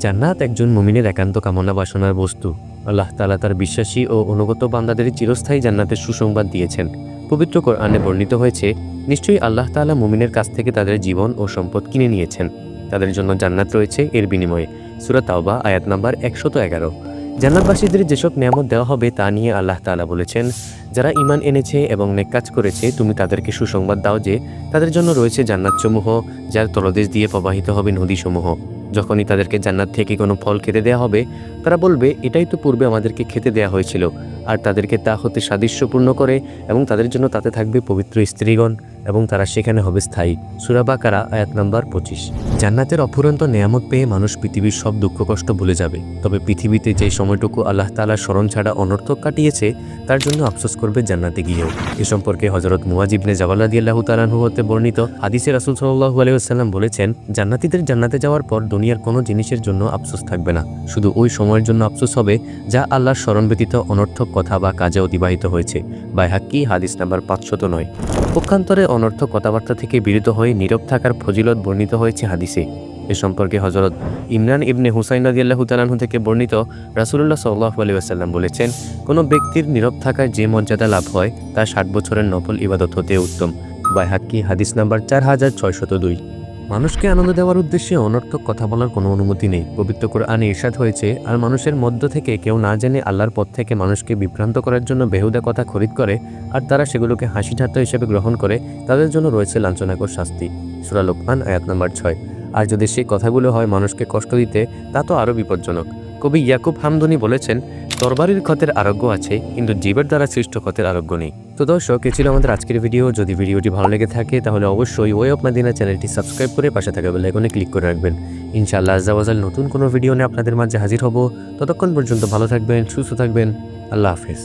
জান্নাত একজন মুমিনের একান্ত কামনা বাসনার বস্তু। আল্লাহ তালা তার বিশ্বাসী ও অনুগত বান্দাদের চিরস্থায়ী জান্নাতের সুসংবাদ দিয়েছেন। পবিত্র কোরআনে বর্ণিত হয়েছে, নিশ্চয়ই আল্লাহ তালা মুমিনের কাছ থেকে তাদের জীবন ও সম্পদ কিনে নিয়েছেন। তাদের জন্য জান্নাত রয়েছে এর বিনিময়ে। সুরা তাওবা, আয়াত নাম্বার একশত এগারো। জান্নাতবাসীদের যেসব নিয়ামত দেওয়া হবে তা নিয়ে আল্লাহ তালা বলেছেন, যারা ইমান এনেছে এবং নেক কাজ করেছে, তুমি তাদেরকে সুসংবাদ দাও যে তাদের জন্য রয়েছে জান্নাতসমূহ, যার তলদেশ দিয়ে প্রবাহিত হবে নদীসমূহ। যখনই তাদেরকে জান্নাত থেকে কোনো ফল খেতে দেওয়া হবে, তারা বলবে, এটাই তো পূর্বে আমাদেরকে খেতে দেওয়া হয়েছিল। আর তাদেরকে তা হতে সাদৃশ্যপূর্ণ করে এবং তাদের জন্য তাতে থাকবে পবিত্র স্ত্রীগণ এবং তারা সেখানে হবে স্থায়ী। সুরাবাকারা আয়াত নাম্বার পঁচিশ। জান্নাতের অফুরন্ত নেয়ামত পেয়ে মানুষ পৃথিবীর সব দুঃখ কষ্ট ভুলে যাবে। তবে পৃথিবীতে যে সময়টুকু আল্লাহ তালার স্মরণ ছাড়া অনর্থক কাটিয়েছে, তার জন্য আফসোস করবে জান্নাতে গিয়েও। এ সম্পর্কে হজরত মুয়াজিবনে জাওয়াল্লাদি আল্লাহ তালাহু হতে বর্ণিত হাদিসে রাসুল সাল্লাহু আলাইসাল্লাম বলেছেন, জান্নাতিদের জান্নাতে যাওয়ার পর দুনিয়ার কোনো জিনিসের জন্য আফসোস থাকবে না। শুধু ওই সময়ের জন্য আফসোস হবে যা আল্লাহর স্মরণ ব্যতীত অনর্থক কথা বা কাজে অতিবাহিত হয়েছে। বাইহাক্কি হাদিস নাম্বার পাঁচশত নয়। পক্ষান্তরে অনর্থ কথাবার্তা থেকে বিরত হয়ে নীরব থাকার ফজিলত বর্ণিত হয়েছে হাদিসে। এ সম্পর্কে হজরত ইমরান ইবনে হুসাইন রাদিয়াল্লাহু তালাহু থেকে বর্ণিত রাসুলুল্লাহ সাল্লাহ আলী আসাল্লাম বলেছেন, কোনো ব্যক্তির নীরব থাকায় যে মর্যাদা লাভ হয়, তা ষাট বছরের নফল ইবাদত হতে উত্তম। বাইহাক্কি হাদিস নাম্বার চার হাজার ছয়শত দুই। মানুষকে আনন্দ দেওয়ার উদ্দেশ্যে অনর্থক কথা বলার কোনো অনুমতি নেই। পবিত্র কোরআনে ইরশাদ হয়েছে, আর মানুষের মধ্য থেকে কেউ না জেনে আল্লাহর পথ থেকে মানুষকে বিভ্রান্ত করার জন্য বেহুদা কথা খরিদ করে, আর তারা সেগুলোকে হাসি ঠাট্টা হিসেবে গ্রহণ করে, তাদের জন্য রয়েছে লাঞ্ছনাকর শাস্তি। সুরা লোকমান, আয়াত নাম্বার ছয়। আর যদি সেই কথাগুলো হয় মানুষকে কষ্ট দিতে, তা তো আরও বিপজ্জনক। কবি ইয়াকুব হামদনি বলেছেন, তরবারির ক্ষতের আরোগ্য আছে, কিন্তু জীবের দ্বারা সৃষ্ট ক্ষতের আরোগ্য নেই। তো দর্শক, এ ছিল আমাদের আজকের ভিডিও। যদি ভিডিওটি ভালো লেগে থাকে, তাহলে অবশ্যই ওয়ে অফ মাদিনা চ্যানেলটি সাবস্ক্রাইব করে পাশে থাকা বেলাইকনে ক্লিক করে রাখবেন। ইনশাআল্লাহ আজাবাজাল নতুন কোনো ভিডিও নিয়ে আপনাদের মাঝে হাজির হব। ততক্ষণ পর্যন্ত ভালো থাকবেন, সুস্থ থাকবেন। আল্লাহ হাফেজ।